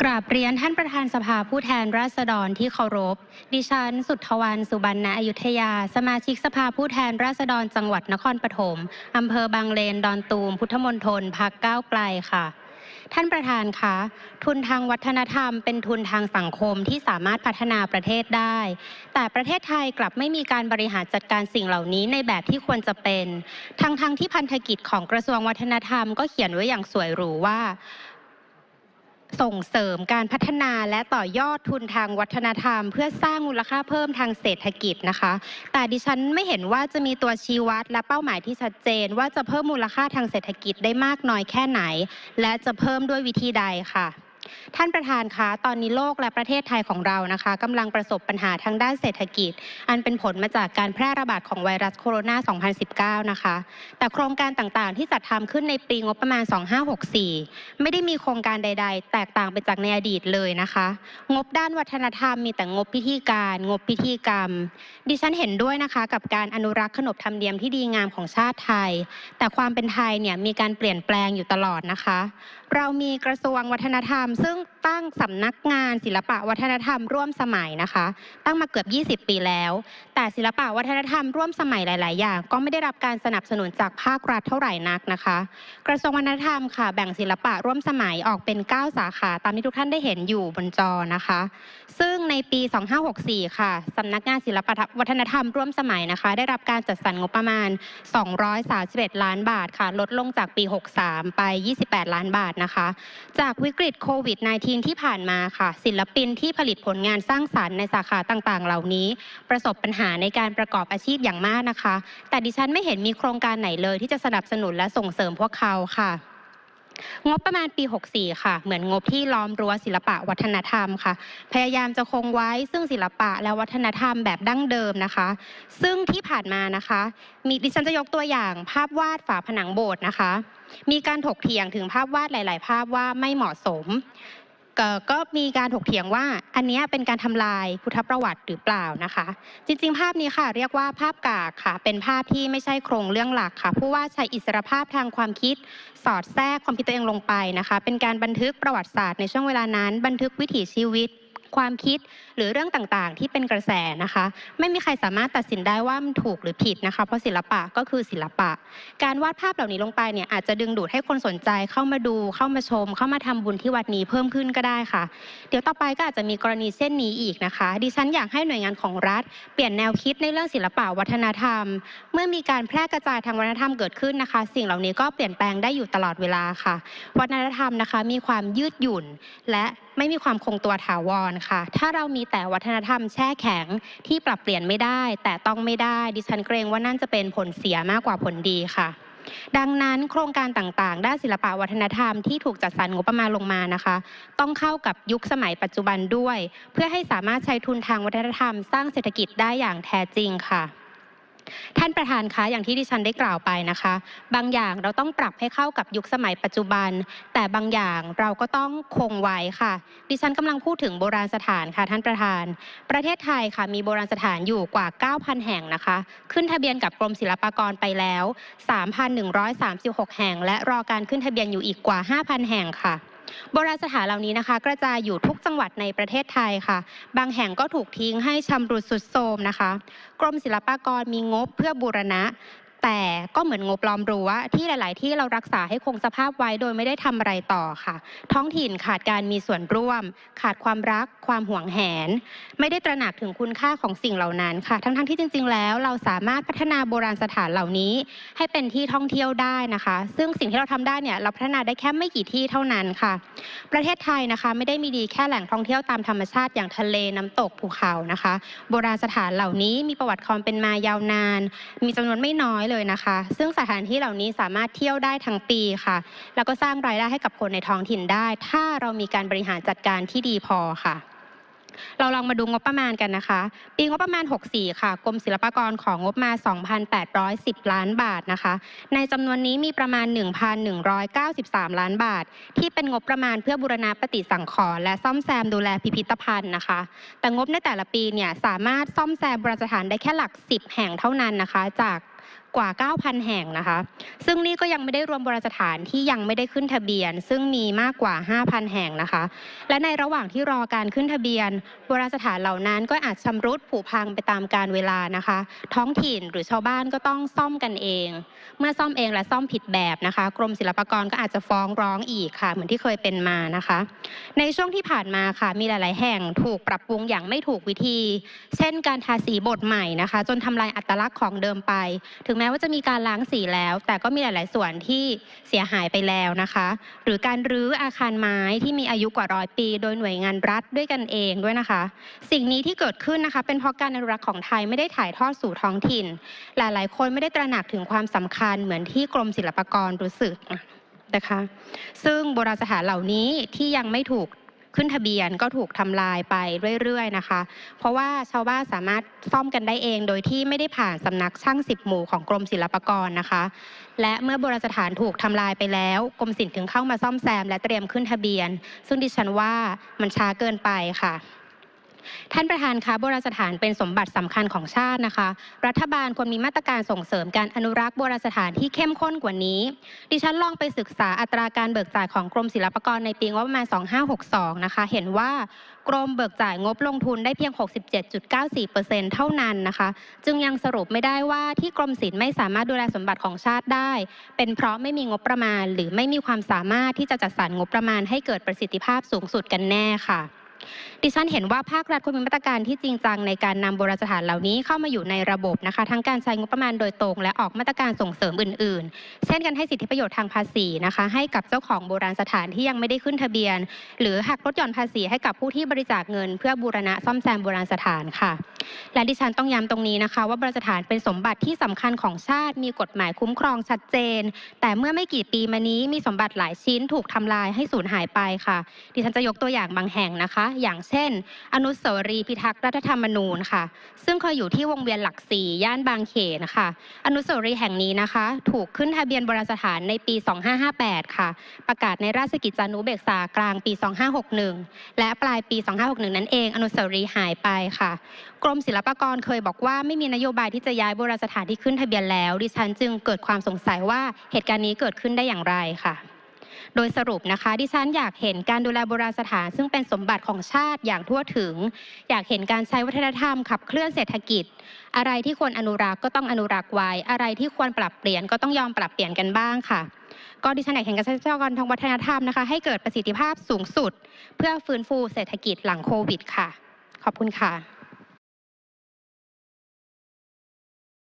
กราบเรียนท่านประธานสภาผู้แทนราษฎรที่เคารพ ดิฉัน สุทธวันสุบรรณอยุธยา สมาชิกสภาผู้แทนราษฎรจังหวัดนครปฐมอำเภอบางเลน ดอนตูม พุทธมณฑลพักก้าวไกลค่ะ ท่านประธานคะ ทุนทางวัฒนธรรม เป็นทุนทางสังคมที่สามารถพัฒนาประเทศได้ แต่ประเทศไทยกลับไม่มีการบริหารจัดการสิ่งเหล่านี้ในแบบที่ควรจะเป็น ทั้งๆทที่พันธกิจของกระทรวงวัฒนธรรมก็เขียนไว้อย่างสวยหรูว่า ส่งเสริมการพัฒนาและต่อยอดทุนทางวัฒนธรรม เพื่อสร้างมูลค่าเพิ่มทางเศรษฐกิจนะคะ แต่ดิฉันไม่เห็นว่าจะมีตัวชี้วัดและเป้าหมายที่ชัดเจน ว่าจะเพิ่มมูลค่าทางเศรษฐกิจได้มากน้อยแค่ไหน และจะเพิ่มด้วยวิธีใดค่ะ ท่านประธานคะตอนนี้โลกและประเทศไทยของเรานะคะกำลังประสบปัญหาทางด้านเศรษฐกิจ อันเป็นผลมาจากการแพร่ระบาดของไวรัสโคโรนา 2019 นะคะ แต่โครงการต่างๆ ที่จัดทำขึ้นในปีงบประมาณ 2564 ไม่ได้มีโครงการใด ๆ แตกต่างไปจากในอดีตเลยนะคะ งบด้านวัฒนธรรมมีแต่งบพิธีการ งบพิธีกรรม ดิฉันเห็นด้วยนะคะกับการอนุรักษ์ขนบธรรมเนียมที่ดีงามของชาติไทย แต่ความเป็นไทยเนี่ยมีการเปลี่ยนแปลงอยู่ตลอดนะคะ เรามีกระทรวงวัฒนธรรมซึ่งตั้งสำนักงานศิลปะวัฒนธรรมร่วมสมัยนะคะ ตั้งมาเกือบ 20 ปีแล้ว แต่ศิลปะวัฒนธรรมร่วมสมัยหลาย ๆ อย่าง ก็ไม่ได้รับการสนับสนุนจากภาครัฐเท่าไหร่นักนะคะ กระทรวงวัฒนธรรมค่ะ แบ่งศิลปะร่วมสมัยออกเป็น 9 สาขา ตามที่ทุกท่านได้เห็นอยู่บนจอนะคะ ซึ่งในปี 2564 ค่ะสำนักงานศิลปะวัฒนธรรมร่วมสมัยนะคะ ได้รับการจัดสรรงบประมาณ 231 ล้านบาทค่ะ ลดลงจากปี 63 ไป 28 ล้านบาทนะคะ จากวิกฤตโควิด -19 ที่ผ่านมาค่ะ ศิลปินที่ผลิตผลงานสร้างสรรค์ในสาขาต่างๆ เหล่านี้ ประสบปัญหาในการประกอบอาชีพอย่างมากนะคะ แต่ดิฉันไม่เห็นมีโครงการไหนเลย ที่จะสนับสนุนและส่งเสริมพวกเขาค่ะงบประมาณปี 64 ค่ะ เหมือนงบที่ล้อมรั้วศิลปะวัฒนธรรมค่ะ พยายามจะคงไว้ซึ่งศิลปะและวัฒนธรรมแบบดั้งเดิมนะคะ ซึ่งที่ผ่านมานะคะ มีดิฉันจะยกตัวอย่างภาพวาดฝาผนังโบสถ์นะคะ มีการถกเถียงถึงภาพวาดหลาย ๆ ภาพว่าไม่เหมาะสม ก็มีการถกเถียงว่าอันนี้เป็นการทำลายพุทธประวัติหรือเปล่านะคะ จริง ๆ ภาพนี้ค่ะ เรียกว่าภาพกากค่ะ เป็นภาพที่ไม่ใช่โครงเรื่องหลักค่ะ ผู้ว่าใช้อิสรภาพทางความคิด สอดแทรกความคิดตัวเองลงไปนะคะ เป็นการบันทึกประวัติศาสตร์ในช่วงเวลานั้น บันทึกวิถีชีวิต ความคิดหรือเรื่องต่างๆ ที่เป็นกระแสนะคะ ไม่มีใครสามารถตัดสินได้ว่ามันถูกหรือผิดนะคะ เพราะศิลปะก็คือศิลปะ การวาดภาพเหล่านี้ลงไปเนี่ยอาจจะดึงดูดให้คนสนใจเข้ามาดูเข้ามาชม เข้ามาทำบุญที่วัดนี้เพิ่มขึ้นก็ได้ค่ะ เดี๋ยวต่อไปก็อาจจะมีกรณีเช่นนี้อีกนะคะ ดิฉันอยากให้หน่วยงานของรัฐ เปลี่ยนแนวคิดในเรื่องศิลปะวัฒนธรรม เมื่อมีการแพร่กระจายทางวัฒนธรรมเกิดขึ้นนะคะ สิ่งเหล่านี้ก็เปลี่ยนแปลงได้อยู่ตลอดเวลาค่ะ วัฒนธรรมนะคะมีความยืดหยุ่นและ ไม่มีความคงตัวถาวรค่ะ ถ้าเรามีแต่วัฒนธรรมแช่แข็งที่ปรับเปลี่ยนไม่ได้ แต่ต้องไม่ได้ดิฉันเกรงว่านั่นจะเป็นผลเสียมากกว่าผลดีค่ะดังนั้นโครงการต่างๆ ด้านศิลปะวัฒนธรรมที่ถูกจัดสรรงบประมาณลงมานะคะ ต้องเข้ากับยุคสมัยปัจจุบันด้วย เพื่อให้สามารถใช้ทุนทางวัฒนธรรม สร้างเศรษฐกิจได้อย่างแท้จริงค่ะ ท่านประธานคะอย่างที่ดิฉันได้กล่าวไปนะคะ บางอย่างเราต้องปรับให้เข้ากับยุคสมัยปัจจุบัน แต่บางอย่างเราก็ต้องคงไว้ค่ะ ดิฉันกำลังพูดถึงโบราณสถานค่ะท่านประธาน ประเทศไทยค่ะมีโบราณสถานอยู่กว่า 9,000 แห่งนะคะ ขึ้นทะเบียนกับกรมศิลปากรไปแล้ว 3,136 แห่ง และรอการขึ้นทะเบียนอยู่อีกกว่า 5,000 แห่งค่ะ โบราณสถานเหล่านี้นะคะ กระจายอยู่ทุกจังหวัดในประเทศไทยค่ะ บางแห่งก็ถูกทิ้งให้ชำรุดสุดโทรมนะคะ กรมศิลปากรมีงบเพื่อบูรณะ แต่ก็เหมือนงบล้อมรั้วที่หลาย ๆ ที่เรารักษาให้คงสภาพไว้โดยไม่ได้ทำอะไรต่อค่ะ ท้องถิ่นขาดการมีส่วนร่วม ขาดความรัก ความหวงแหน ไม่ได้ตระหนักถึงคุณค่าของสิ่งเหล่านั้นค่ะ ทั้ง ๆ ที่จริง ๆ แล้วเราสามารถพัฒนาโบราณสถานเหล่านี้ ให้เป็นที่ท่องเที่ยวได้นะคะ ซึ่งสิ่งที่เราทำได้เนี่ยเราพัฒนาได้แค่ไม่กี่ที่เท่านั้นค่ะ ประเทศไทยนะคะไม่ได้มีดีแค่แหล่งท่องเที่ยวตามธรรมชาติอย่างทะเลน้ำตกภูเขานะคะ โบราณสถานเหล่านี้มีประวัติความเป็นมายาวนาน มีจำนวนไม่น้อยเลยนะคะ ซึ่งสถานที่เหล่านี้สามารถเที่ยวได้ทั้งปีค่ะ แล้วก็สร้างรายได้ให้กับคนในท้องถิ่นได้ ถ้าเรามีการบริหารจัดการที่ดีพอค่ะ เราลองมาดูงบประมาณกันนะคะ ปีงบประมาณ 64 ค่ะกรมศิลปากรของงบมา 2,810 ล้านบาทนะคะ ในจำนวนนี้มีประมาณ 1,193 ล้านบาท ที่เป็นงบประมาณเพื่อบูรณะปฏิสังขรณ์และซ่อมแซมดูแลพิพิธภัณฑ์นะคะ แต่งบในแต่ละปีเนี่ยสามารถซ่อมแซมโบราณสถานได้แค่หลัก 10 แห่งเท่านั้นนะคะ จาก กว่า 9,000 แห่งนะคะ ซึ่งนี่ก็ยังไม่ได้รวมโบราณสถานที่ยังไม่ได้ขึ้นทะเบียน ซึ่งมีมากกว่า 5,000 แห่งนะคะ และในระหว่างที่รอการขึ้นทะเบียนโบราณสถานเหล่านั้นก็อาจชำรุดผุพังไปตามกาลเวลานะคะ ท้องถิ่นหรือชาวบ้านก็ต้องซ่อมกันเอง เมื่อซ่อมเองและซ่อมผิดแบบนะคะ กรมศิลปากรก็อาจจะฟ้องร้องอีกค่ะ เหมือนที่เคยเป็นมานะคะ ในช่วงที่ผ่านมาค่ะมีหลาย ๆ แห่งถูกปรับปรุงอย่างไม่ถูกวิธี เช่น การทาสีบทใหม่นะคะ จนทำลายอัตลักษณ์ของเดิมไปถึงแม้ว่าจะมีการล้างสีแล้ว แต่ก็มีหลาย ๆ ส่วนที่เสียหายไปแล้วนะคะ หรือการรื้ออาคารไม้ที่มีอายุกว่าร้อยปี โดยหน่วยงานรัฐด้วยกันเองด้วยนะคะ สิ่งนี้ที่เกิดขึ้นนะคะ เป็นเพราะการอนุรักษ์ของไทยไม่ได้ถ่ายทอดสู่ท้องถิ่น หลาย ๆ คนไม่ได้ตระหนักถึงความสำคัญเหมือนที่กรมศิลปากรรู้สึกนะคะ ซึ่งโบราณสถานเหล่านี้ที่ยังไม่ถูก ขึ้นทะเบียนก็ถูกทำลายไปเรื่อยๆนะคะ เพราะว่าชาวบ้านสามารถซ่อมกันได้เอง โดยที่ไม่ได้ผ่านสำนักช่างสิบหมู่ของกรมศิลปากรนะคะ และเมื่อโบราณสถานถูกทำลายไปแล้วกรมศิลป์ถึงเข้ามาซ่อมแซม และเตรียมขึ้นทะเบียน ซึ่งดิฉันว่ามันช้าเกินไปค่ะ ท่านประธานคะโบราณสถานเป็นสมบัติสำคัญของชาตินะคะ รัฐบาลควรมีมาตรการส่งเสริมการอนุรักษ์โบราณสถานที่เข้มข้นกว่านี้ ดิฉันลองไปศึกษาอัตราการเบิกจ่ายของกรมศิลปากรในปีงบประมาณ 2562 นะคะ เห็นว่ากรมเบิกจ่ายงบลงทุนได้เพียง 67.94%เท่านั้นนะคะ จึงยังสรุปไม่ได้ว่าที่กรมศิลป์ไม่สามารถดูแลสมบัติของชาติได้ เป็นเพราะไม่มีงบประมาณ หรือไม่มีความสามารถที่จะจัดสรรงบประมาณให้เกิดประสิทธิภาพสูงสุดกันแน่ค่ะ ดิฉันเห็นว่าภาครัฐควรมีมาตรการที่จริงจังในการนำโบราณสถานเหล่านี้เข้ามาอยู่ในระบบนะคะ ทั้งการใช้งบประมาณโดยตรง และออกมาตรการส่งเสริมอื่น ๆ เช่นการให้สิทธิประโยชน์ทางภาษีนะคะ ให้กับเจ้าของโบราณสถานที่ยังไม่ได้ขึ้นทะเบียน หรือหักลดหย่อนภาษีให้กับผู้ที่บริจาคเงิน เพื่อบูรณะซ่อมแซมโบราณสถานค่ะ และดิฉันต้องย้ำตรงนี้นะคะ ว่าโบราณสถานเป็นสมบัติที่สำคัญของชาติ มีกฎหมายคุ้มครองชัดเจน แต่เมื่อไม่กี่ปีมานี้มีสมบัติหลายชิ้นถูกทำลายให้สูญหายไปค่ะ ดิฉันจะยกตัวอย่างบางแห่งนะคะอย่างเช่น อนุสาวรีย์พิทักษ์รัฐธรรมนูญค่ะ ซึ่งเคยอยู่ที่วงเวียนหลักสี่ย่านบางเขนนะคะอนุสาวรีย์แห่งนี้นะคะ ถูกขึ้นทะเบียนโบราณสถานในปี 2558 ค่ะ ประกาศในราชกิจจานุเบกษากลางปี 2561 และปลายปี 2561 นั้นเอง อนุสาวรีย์หายไปค่ะ กรมศิลปากรเคยบอกว่าไม่มีนโยบายที่จะย้ายโบราณสถานที่ขึ้นทะเบียนแล้ว ดิฉันจึงเกิดความสงสัยว่าเหตุการณ์นี้เกิดขึ้นได้อย่างไรค่ะ โดยสรุปนะคะ ดิฉันอยากเห็นการดูแลโบราณสถาน ซึ่งเป็นสมบัติของชาติอย่างทั่วถึง อยากเห็นการใช้วัฒนธรรมขับเคลื่อนเศรษฐกิจ อะไรที่ควรอนุรักษ์ก็ต้องอนุรักษ์ไว้ อะไรที่ควรปรับเปลี่ยนก็ต้องยอมปรับเปลี่ยนกันบ้างค่ะ ก็ดิฉันอยากเห็นการใช้ทรัพยากรทางวัฒนธรรมนะคะ ให้เกิดประสิทธิภาพสูงสุด เพื่อฟื้นฟูเศรษฐกิจหลังโควิด ค่ะ ขอบคุณค่ะ